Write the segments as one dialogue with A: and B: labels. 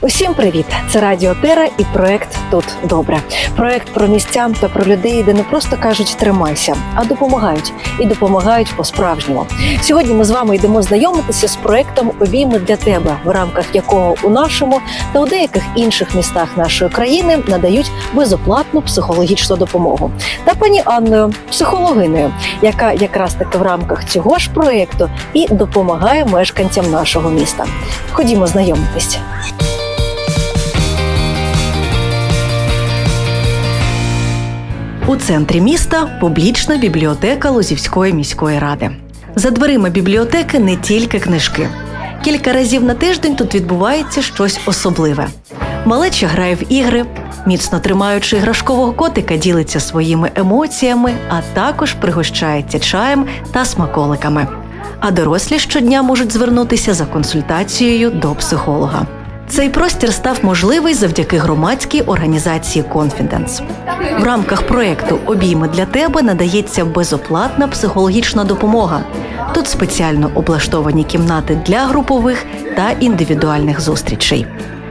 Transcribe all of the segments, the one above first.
A: Усім привіт! Це Радіо Тера і проект Тут добре. Проект про місця та про людей, де не просто кажуть тримайся, а допомагають і допомагають по-справжньому. Сьогодні ми з вами йдемо знайомитися з проектом Обійми для тебе, в рамках якого у нашому та у деяких інших містах нашої країни надають безоплатну психологічну допомогу. Та пані Анною, психологиною, яка якраз таки в рамках цього ж проекту і допомагає мешканцям нашого міста. Ходімо знайомитись. У центрі міста публічна бібліотека Лозівської міської ради. За дверима бібліотеки не тільки книжки. Кілька разів на тиждень тут відбувається щось особливе. Малеча грає в ігри, міцно тримаючи іграшкового котика, ділиться своїми емоціями, а також пригощається чаєм та смаколиками. А дорослі щодня можуть звернутися за консультацією до психолога. Цей простір став можливий завдяки громадській організації Confidence. В рамках проекту Обійми для тебе надається безоплатна психологічна допомога. Тут спеціально облаштовані кімнати для групових та індивідуальних зустрічей.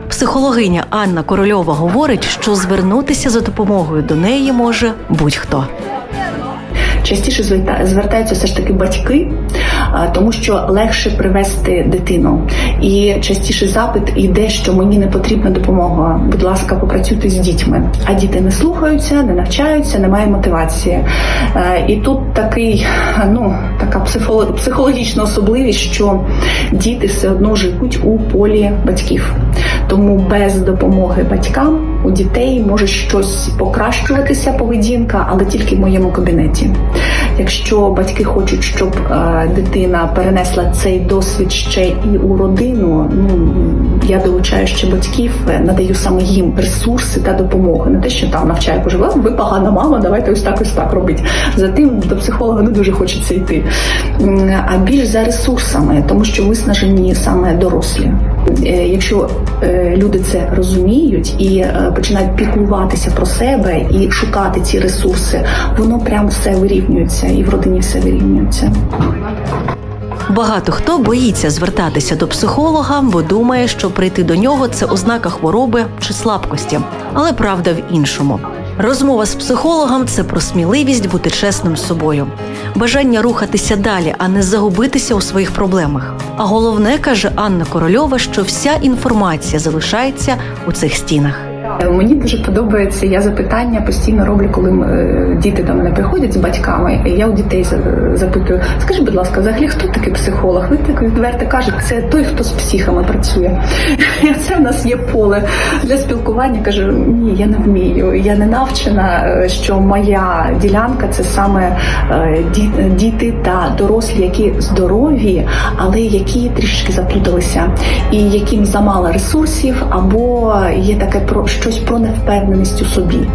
A: Психологиня Анна Корольова говорить, що звернутися за допомогою до неї може будь-хто.
B: Частіше зверта- звертаються все ж таки батьки, тому що легше привести дитину. І частіше запит йде, що мені не потрібна допомога. Будь ласка, попрацюйте з дітьми. А діти не слухаються, не навчаються, немає мотивації. Е, І тут такий, ну така психоло- психологічна особливість, що діти все одно живуть у полі батьків. Тому без допомоги батькам у дітей може щось покращуватися поведінка, але тільки в моєму кабінеті. Якщо батьки хочуть, щоб е, дитина перенесла цей досвід ще і у родину, ну я долучаю ще батьків, е, надаю саме їм ресурси та допомогу. Не те, що там навчаю, кажу, ви погана мама, давайте ось так, ось так робіть. Затим до психолога не дуже хочеться йти. А більш за ресурсами, тому що виснажені саме дорослі. Е, Якщо е, люди це розуміють і е, починають піклуватися про себе і шукати ці ресурси, воно прям все вирівнюється, і в родині все вирівнюється.
A: Багато хто боїться звертатися до психолога, бо думає, що прийти до нього це ознака хвороби чи слабкості. Але правда в іншому. Розмова з психологом це про сміливість бути чесним з собою, бажання рухатися далі, а не загубитися у своїх проблемах. А головне каже Анна Корольова, що вся інформація залишається у цих стінах.
B: Е, Мені дуже подобається. Я запитання постійно роблю, коли е, діти до мене приходять з батьками. І я у дітей запитую: скажи, будь ласка, взагалі хто такий психолог? Ви так відверто кажете, це той, хто з психами працює. Це в нас є поле для спілкування. Кажу, ні, я не вмію. Я не навчена, е, що моя ділянка це саме діти та дорослі, які здорові, але які трішки заплуталися, і яким замало ресурсів, або є таке про щось про невпевненість у собі.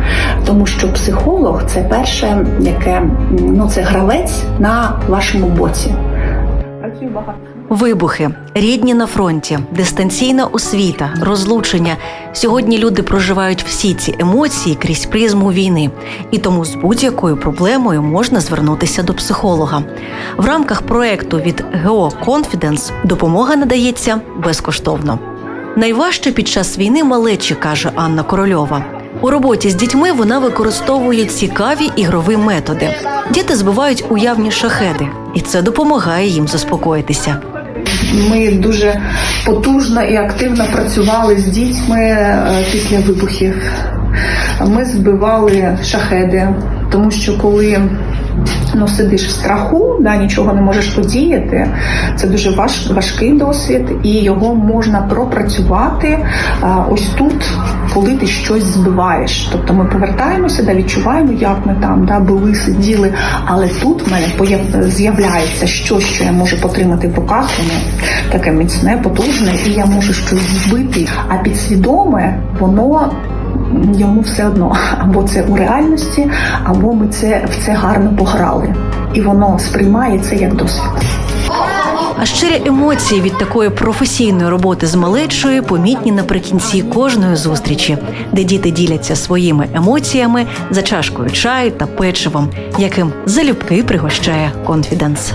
B: Тому що психолог це перше, яке ну це гравець на вашому боці.
A: Вибухи, рідні на фронті, дистанційна освіта, розлучення. Сьогодні люди проживають всі ці емоції крізь призму війни, і тому з будь-якою проблемою можна звернутися до психолога. В рамках проекту від ГО Confidence допомога надається безкоштовно. Найважче під час війни малечі, каже Анна Корольова. У роботі з дітьми вона використовує цікаві ігрові методи. Діти збивають уявні шахеди, і це допомагає їм заспокоїтися.
B: Ми дуже потужно і активно працювали з дітьми е, після вибухів. Ми збивали шахеди, тому що коли ну, сидиш в страху, да, нічого не можеш подіяти, це дуже важ, важкий досвід, і його можна пропрацювати а, ось тут, коли ти щось збиваєш. Тобто ми повертаємося, да, відчуваємо, як ми там да, були, сиділи, але тут в мене з'являється щось, що я можу потримати в руках, воно таке міцне, потужне, і я можу щось збити. А підсвідоме, воно йому все одно, або це у реальності, або ми це в це гарно пограли, і воно сприймає це як досвід.
A: А щирі емоції від такої професійної роботи з малечою помітні наприкінці кожної зустрічі, де діти діляться своїми емоціями за чашкою чаю та печивом, яким залюбки пригощає конфіденс.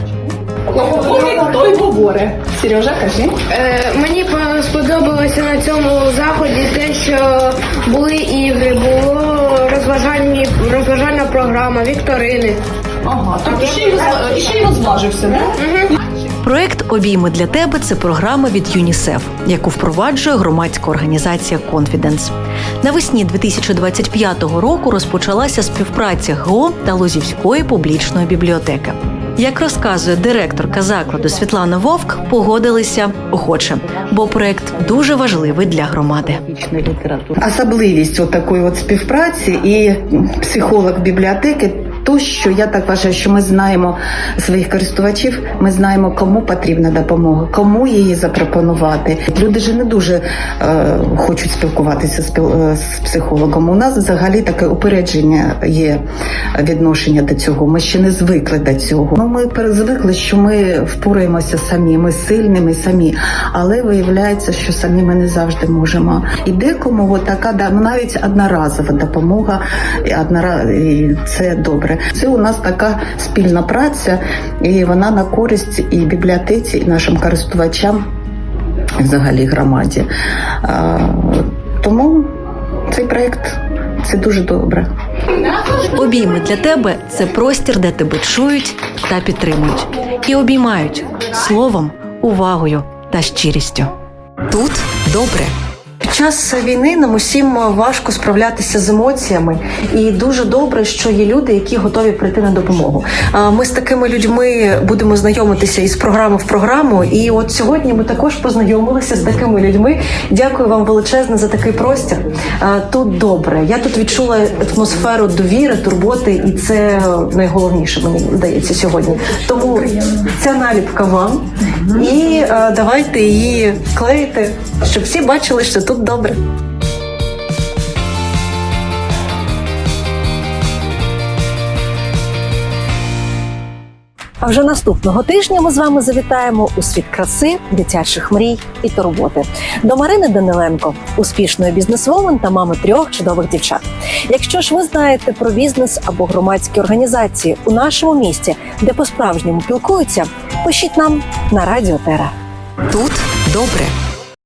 B: Той говорить. Сережа, кажи.
C: Е, мені сподобалося на цьому заході те, що були ігри, було розважальні, розважальна програма, вікторини.
D: Ага, тобто ще й ще й розважився, да?
A: Проект Обійми для тебе це програма від ЮНІСЕФ, яку впроваджує громадська організація Confidence. Навесні 2025 року розпочалася співпраця ГО та Лозівської публічної бібліотеки. Як розказує директорка закладу Світлана Вовк, погодилися охоче, бо проект дуже важливий для громади.
E: Особливість от такої от співпраці і психолог бібліотеки. То, що я так вважаю, що ми знаємо своїх користувачів, ми знаємо, кому потрібна допомога, кому її запропонувати. Люди ж не дуже е, хочуть спілкуватися з, е, з психологом. У нас взагалі таке упередження є відношення до цього. Ми ще не звикли до цього. Ну, ми перезвикли, що ми впораємося самі, ми сильними самі, але виявляється, що самі ми не завжди можемо. І декому така ну, навіть одноразова допомога, і це добре. Це у нас така спільна праця, і вона на користь і бібліотеці, і нашим користувачам, і взагалі громаді. Тому цей проект це дуже добре.
A: Обійми для тебе це простір, де тебе чують та підтримують, і обіймають словом, увагою та щирістю. Тут добре. Час війни нам усім важко справлятися з емоціями, і дуже добре, що є люди, які готові прийти на допомогу. Ми з такими людьми будемо знайомитися із програми в програму. І от сьогодні ми також познайомилися з такими людьми. Дякую вам величезне за такий простір. Тут добре. Я тут відчула атмосферу довіри, турботи, і це найголовніше, мені здається, сьогодні. Тому ця наліпка вам. І давайте її клеїти, щоб всі бачили, що тут добре. А вже наступного тижня ми з вами завітаємо у світ краси, дитячих мрій і турботи до Марини Даниленко, успішної бізнесвумен та мами трьох чудових дівчат. Якщо ж ви знаєте про бізнес або громадські організації у нашому місті, де по-справжньому пілкуються, пишіть нам на Радіо Тера. Тут добре.